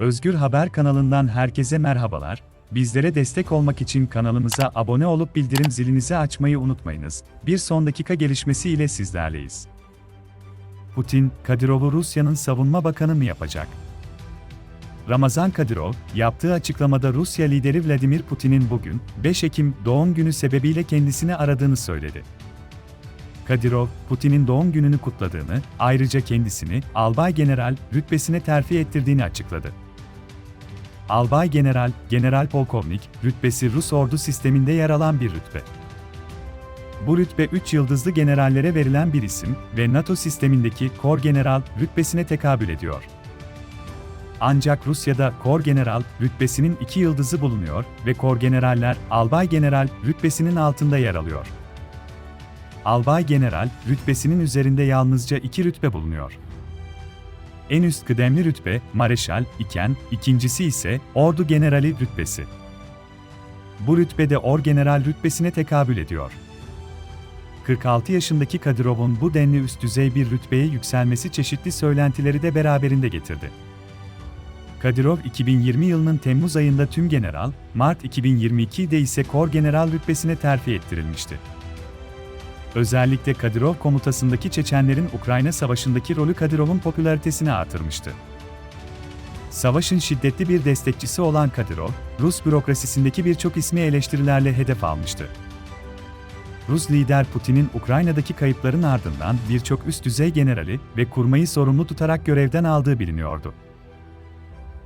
Özgür Haber kanalından herkese merhabalar. Bizlere destek olmak için kanalımıza abone olup bildirim zilinizi açmayı unutmayınız. Bir son dakika gelişmesi ile sizlerleyiz. Putin, Kadirov'u Rusya'nın savunma bakanı mı yapacak? Ramazan Kadyrov, yaptığı açıklamada Rusya lideri Vladimir Putin'in bugün, 5 Ekim doğum günü sebebiyle kendisini aradığını söyledi. Kadyrov, Putin'in doğum gününü kutladığını, ayrıca kendisini Albay General rütbesine terfi ettirdiğini açıkladı. Albay General, General Polkovnik rütbesi Rus ordu sisteminde yer alan bir rütbe. Bu rütbe 3 yıldızlı generallere verilen bir isim ve NATO sistemindeki Kor General rütbesine tekabül ediyor. Ancak Rusya'da Kor General rütbesinin 2 yıldızı bulunuyor ve Kor Generaller Albay General rütbesinin altında yer alıyor. Albay General rütbesinin üzerinde yalnızca iki rütbe bulunuyor. En üst kıdemli rütbe Mareşal iken, ikincisi ise Ordu Generali rütbesi. Bu rütbede Orgeneral rütbesine tekabül ediyor. 46 yaşındaki Kadirov'un bu denli üst düzey bir rütbeye yükselmesi çeşitli söylentileri de beraberinde getirdi. Kadirov 2020 yılının Temmuz ayında tüm general, Mart 2022'de ise kor general rütbesine terfi ettirilmişti. Özellikle Kadirov komutasındaki Çeçenlerin Ukrayna Savaşı'ndaki rolü Kadirov'un popülaritesini artırmıştı. Savaşın şiddetli bir destekçisi olan Kadirov, Rus bürokrasisindeki birçok ismi eleştirilerle hedef almıştı. Rus lider Putin'in Ukrayna'daki kayıpların ardından birçok üst düzey generali ve kurmayı sorumlu tutarak görevden aldığı biliniyordu.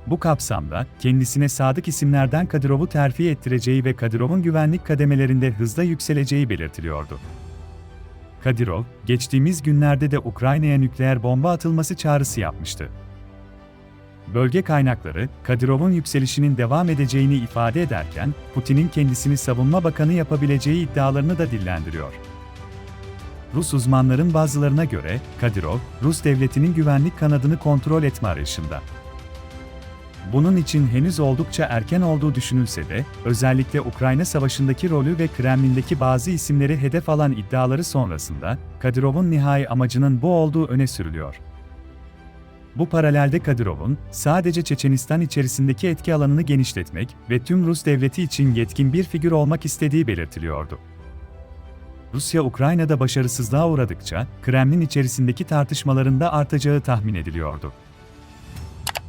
Bu kapsamda kendisine sadık isimlerden Kadirov'u terfi ettireceği ve Kadirov'un güvenlik kademelerinde hızla yükseleceği belirtiliyordu. Kadirov, geçtiğimiz günlerde de Ukrayna'ya nükleer bomba atılması çağrısı yapmıştı. Bölge kaynakları, Kadirov'un yükselişinin devam edeceğini ifade ederken, Putin'in kendisini savunma bakanı yapabileceği iddialarını da dillendiriyor. Rus uzmanların bazılarına göre, Kadirov, Rus devletinin güvenlik kanadını kontrol etme arayışında. Bunun için henüz oldukça erken olduğu düşünülse de, özellikle Ukrayna Savaşı'ndaki rolü ve Kremlin'deki bazı isimleri hedef alan iddiaları sonrasında, Kadirov'un nihai amacının bu olduğu öne sürülüyor. Bu paralelde Kadirov'un, sadece Çeçenistan içerisindeki etki alanını genişletmek ve tüm Rus devleti için yetkin bir figür olmak istediği belirtiliyordu. Rusya Ukrayna'da başarısızlığa uğradıkça, Kremlin içerisindeki tartışmaların da artacağı tahmin ediliyordu.